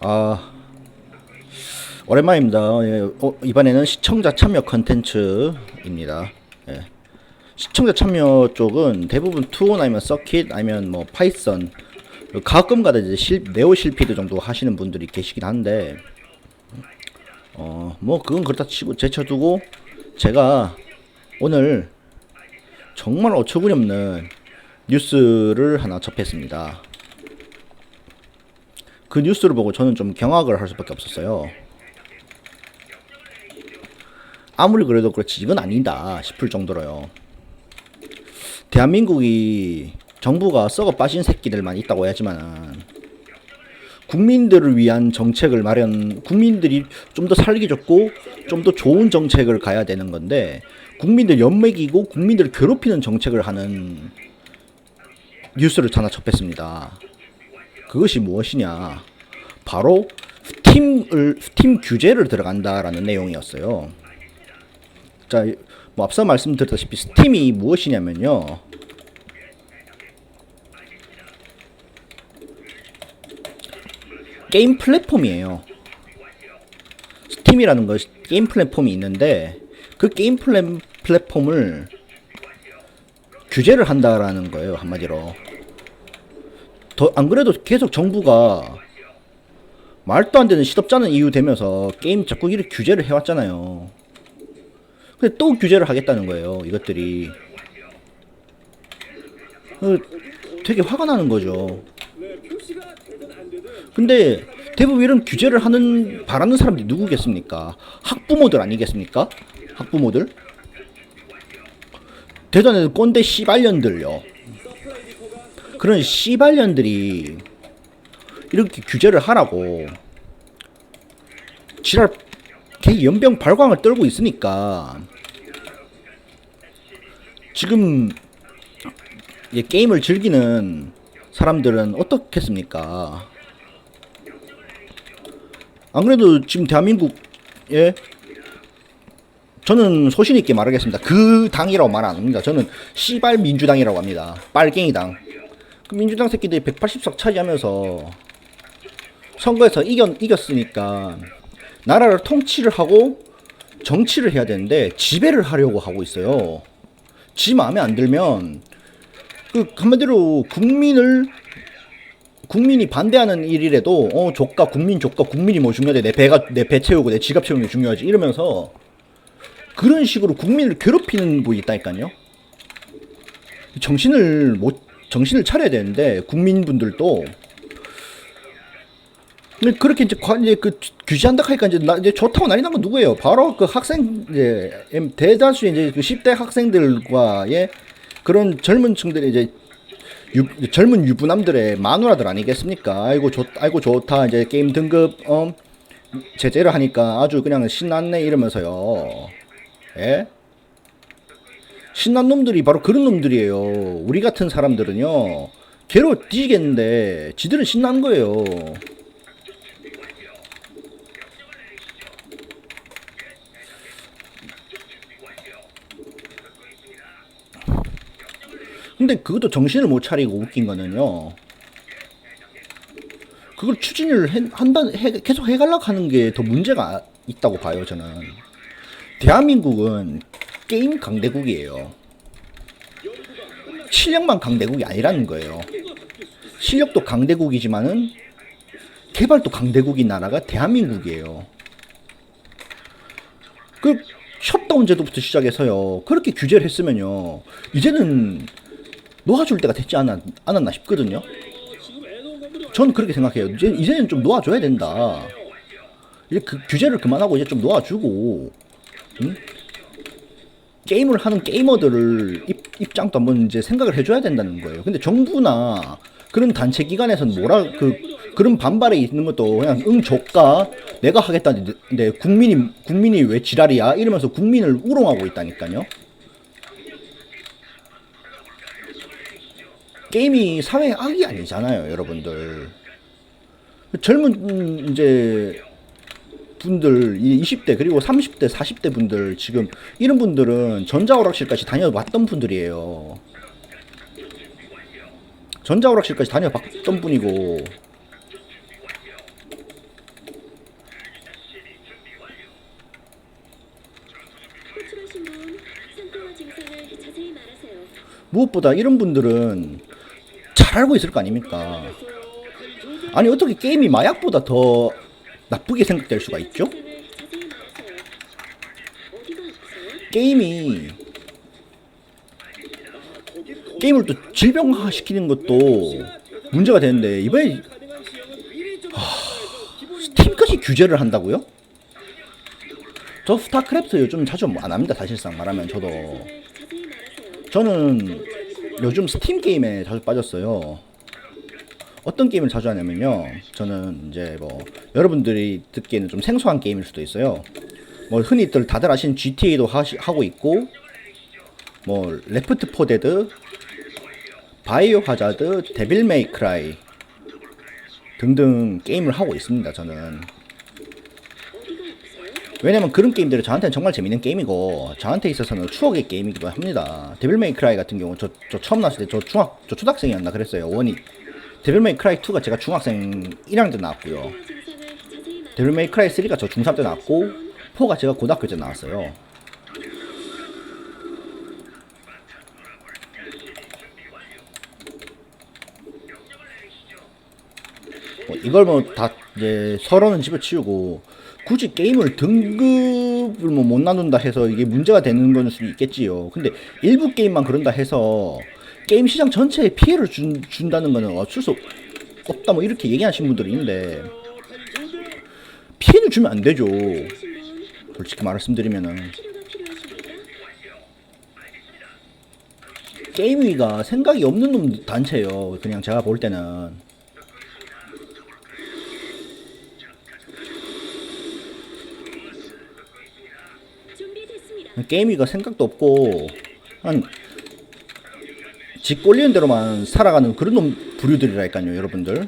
아 오랜만입니다. 예, 어, 이번에는 시청자 참여 컨텐츠입니다. 예. 시청자 참여 쪽은 대부분 투온 아니면 서킷 아니면 뭐 파이썬 가끔가다 이제 실, 네오 실피드 정도 하시는 분들이 계시긴 한데 어 뭐 그건 그렇다 치고 제쳐두고 제가 오늘 정말 어처구니 없는 뉴스를 하나 접했습니다. 그 뉴스를 보고 저는 좀 경악을 할 수밖에 없었어요. 아무리 그래도 그렇지 이건 아니다 싶을 정도로요. 대한민국이 정부가 썩어 빠진 새끼들만 있다고 해야지만 국민들을 위한 정책을 마련, 국민들이 좀 더 살기 좋고 좀 더 좋은 정책을 가야 되는 건데 국민들 연맥이고 국민들을 괴롭히는 정책을 하는 뉴스를 하나 접했습니다. 그것이 무엇이냐? 바로 팀을 팀 규제를 들어간다라는 내용이었어요. 자, 뭐 앞서 말씀드렸다시피 스팀이 무엇이냐면요. 게임 플랫폼이에요. 스팀이라는 것 게임 플랫폼이 있는데 그 게임 플랫, 플랫폼을 규제를 한다라는 거예요 한마디로. 더 안 그래도 계속 정부가 말도 안 되는 시덥잖은 이유 되면서 게임 자꾸 이렇게 규제를 해왔잖아요. 근데 또 규제를 하겠다는 거예요 이것들이. 어, 되게 화가 나는 거죠. 근데 대부분 이런 규제를 하는 바라는 사람들이 누구겠습니까? 학부모들 아니겠습니까? 학부모들? 대단한 꼰대 씨발년들요. 그런 씨발년들이 이렇게 규제를 하라고 지랄 개 연병 발광을 떨고 있으니까 지금 이 게임을 즐기는 사람들은 어떻겠습니까? 안 그래도 지금 대한민국에 저는 소신 있게 말하겠습니다. 그 당이라고 말 안 합니다. 저는 씨발 민주당이라고 합니다. 빨갱이당. 그 민주당 새끼들이 180석 차지하면서 선거에서 이겼, 이겼으니까 나라를 통치를 하고 정치를 해야 되는데 지배를 하려고 하고 있어요. 지 마음에 안 들면 그 한마디로 국민을 국민이 반대하는 일이라도 어 조카 국민 조카 국민이 뭐 중요하대 내 배가 내 배 채우고 내 지갑 채우는 게 중요하지 이러면서 그런 식으로 국민을 괴롭히는 분이 있다니까요. 정신을 못 정신을 차려야 되는데 국민분들도 그렇게 이제 관 이제 그 규제한다 하니까 이제 나 이제 좋다고 난리 난 건 누구예요? 바로 그 학생 이제 대다수 이제 그 10대 학생들과의 그런 젊은 층들의 이제 유, 젊은 유부남들의 마누라들 아니겠습니까? 아이고 좋 아이고 좋다 이제 게임 등급 어 제재를 하니까 아주 그냥 신났네 이러면서요. 예? 신난 놈들이 바로 그런 놈들이에요. 우리 같은 사람들은요. 괴로 뒤지겠는데 지들은 신난 거예요. 근데 그것도 정신을 못 차리고 웃긴 거는요. 그걸 추진을 해, 한다, 해, 계속 해가려고 하는 게 더 문제가 있다고 봐요, 저는. 대한민국은 게임 강대국이에요. 실력만 강대국이 아니라는 거예요. 실력도 강대국이지만은 개발도 강대국인 나라가 대한민국이에요. 그 셧다운 제도부터 시작해서요. 그렇게 규제를 했으면요. 이제는 놓아줄 때가 됐지 않았, 않았나 싶거든요. 전 그렇게 생각해요. 이제, 이제는 좀 놓아줘야 된다. 이제 그 규제를 그만하고 이제 좀 놓아주고, 응? 게임을 하는 게이머들을 입, 입장도 한번 이제 생각을 해줘야 된다는 거예요. 근데 정부나 그런 단체 기관에서는 뭐라 그 그런 반발에 있는 것도 그냥 응 조까 내가 하겠다는데 국민이 국민이 왜 지랄이야 이러면서 국민을 우롱하고 있다니까요. 게임이 사회의 악이 아니잖아요, 여러분들. 젊은 이제 분들, 20대, 그리고 30대, 40대 분들, 지금, 이런 분들은 전자오락실까지 다녀왔던 분들이에요. 전자오락실까지 다녀왔던 분이고, 무엇보다 이런 분들은 잘 알고 있을 거 아닙니까? 아니, 어떻게 게임이 마약보다 더 나쁘게 생각될 수가 있죠? 게임이 게임을 또 질병화 시키는 것도 문제가 되는데 이번에 하, 스팀까지 규제를 한다고요? 저 스타크래프트 요즘 자주 뭐안 합니다 사실상 말하면 저도 저는 요즘 스팀 게임에 자주 빠졌어요. 어떤 게임을 자주 하냐면요. 저는 이제 뭐 여러분들이 듣기에는 좀 생소한 게임일 수도 있어요. 뭐 흔히들 다들 아시는 GTA도 하시, 하고 있고 뭐 레프트 포 데드, 바이오 하자드, 데빌 메이 크라이 등등 게임을 하고 있습니다. 저는 왜냐면 그런 게임들이 저한테는 정말 재밌는 게임이고 저한테 있어서는 추억의 게임이기도 합니다. 데빌 메이 크라이 같은 경우 저, 저 처음 나왔을 때 저 중학 저 초등학생이었나 그랬어요. 원이 데빌 메이 크라이 2가 제가 중학생 1학년 때 나왔고요. 데빌 메이 크라이 3가 저 중3 때 나왔고 4가 제가 고등학교 때 나왔어요. 뭐 이걸 뭐 다 이제 서로는 집어치우고 굳이 게임을 등급을 뭐 못 나눈다 해서 이게 문제가 되는 건 수도 있겠지요. 근데 일부 게임만 그런다 해서 게임 시장 전체에 피해를 준, 준다는 거는 어쩔 수 없다 뭐 이렇게 얘기하신 분들이 있는데 피해는 주면 안 되죠. 솔직히 말씀드리면은 게임위가 생각이 없는 놈 단체예요. 그냥 제가 볼 때는. 게임위가 생각도 없고 한 집 꼴리는 대로만 살아가는 그런 놈 부류들이라니까요, 여러분들.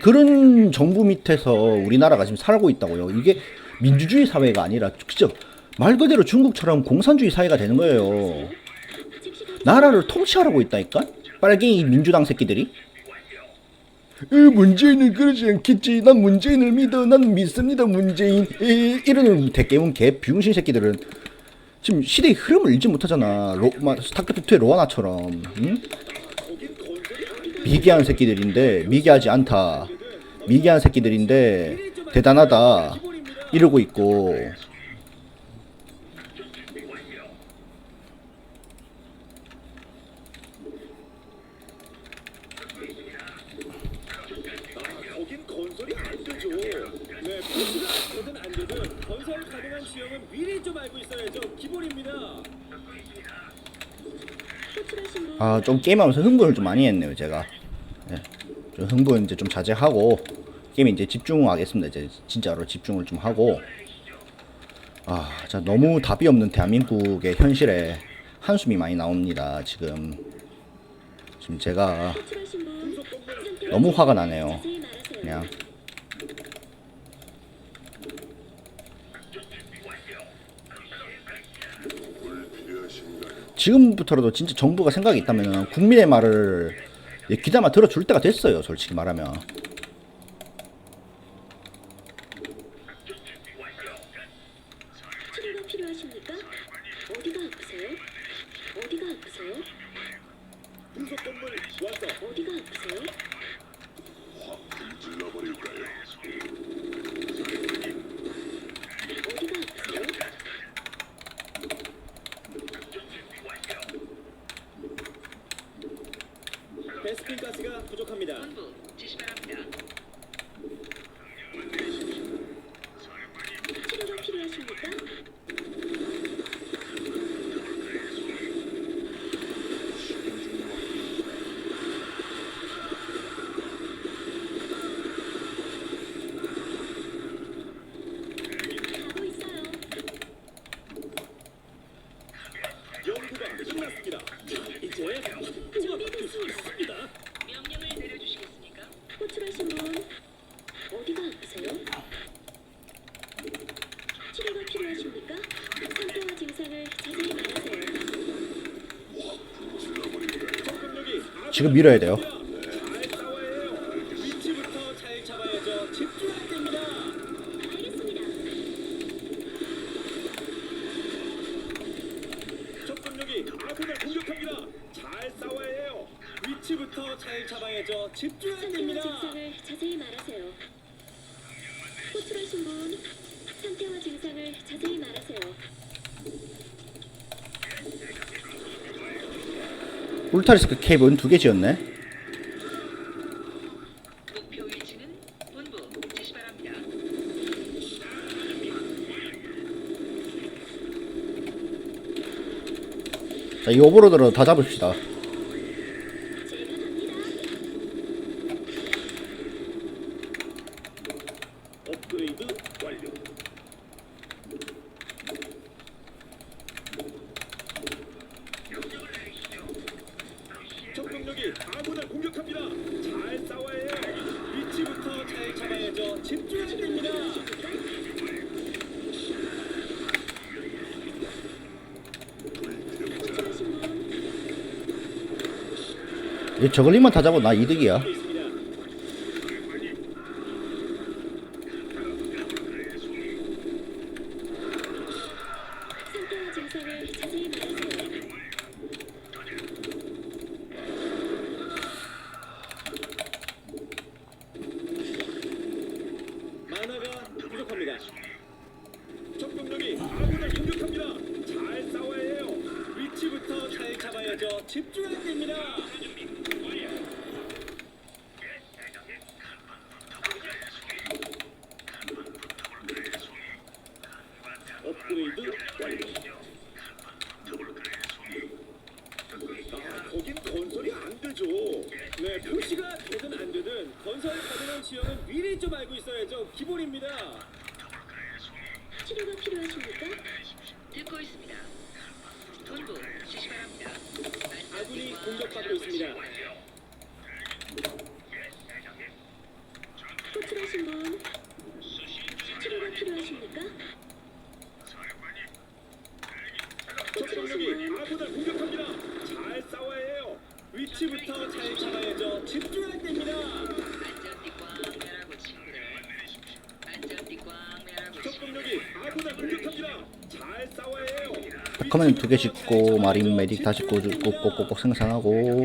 그런 정부 밑에서 우리나라가 지금 살고 있다고요. 이게 민주주의 사회가 아니라 진짜 말 그대로 중국처럼 공산주의 사회가 되는 거예요. 나라를 통치하라고 있다니까? 빨갱이 민주당 새끼들이? 에, 문재인은 그러지 않겠지. 난 문재인을 믿어. 난 믿습니다, 문재인. 에, 이러는 대깨문 개 비용신 새끼들은 지금 시대의 흐름을 읽지 못하잖아. 로, 마, 스타크래프트2의 로아나처럼. 응? 미개한 새끼들인데 미개하지 않다. 미개한 새끼들인데 대단하다. 이러고 있고. 거긴 건설이 안 되죠. 네, 버스가 되든 안 되든 건설 가능한 미리 좀 알고 있어야죠. 기본입니다. 아, 좀 게임하면서 흥분을 좀 많이 했네요, 제가. 예. 좀 흥분 이제 좀 자제하고 게임에 이제 집중하겠습니다. 이제 진짜로 집중을 좀 하고. 아, 자 너무 답이 없는 대한민국의 현실에 한숨이 많이 나옵니다. 지금 지금 제가 너무 화가 나네요. 그냥 지금부터라도 진짜 정부가 생각이 있다면 국민의 말을 귀담아 들어줄 때가 됐어요. 솔직히 말하면. 치료가 필요하십니까? 어디가 아프세요? 어디가 아프세요? 분석 건물 완성. 어디가 아프세요? 어디가 아프세요? 베스핀 가스가 부족합니다. 치료가 지금 밀어야 돼요. 집중해야 됩니다. 자세히 말하세요. 호출하신 분 상태와 증상을 자세히 말하세요. 울타리스크 캡은 뭐 두개 지었네. 자, 이 오버로드로 다 잡읍시다. 업그레이드 저걸 이만 타자고 나 이득이야. 필요하십니까? 사령관님. 공격합니다. 잘 싸워야 해요. 위치부터 잘 잡아야죠. 집중할 때입니다. 커맨두개 짓고 마린 메딕 다시 꽂고 꼭꼭꼭 생산하고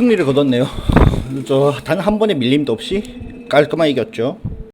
승리를 거뒀네요. 저 단 한 번의 밀림도 없이 깔끔하게 이겼죠.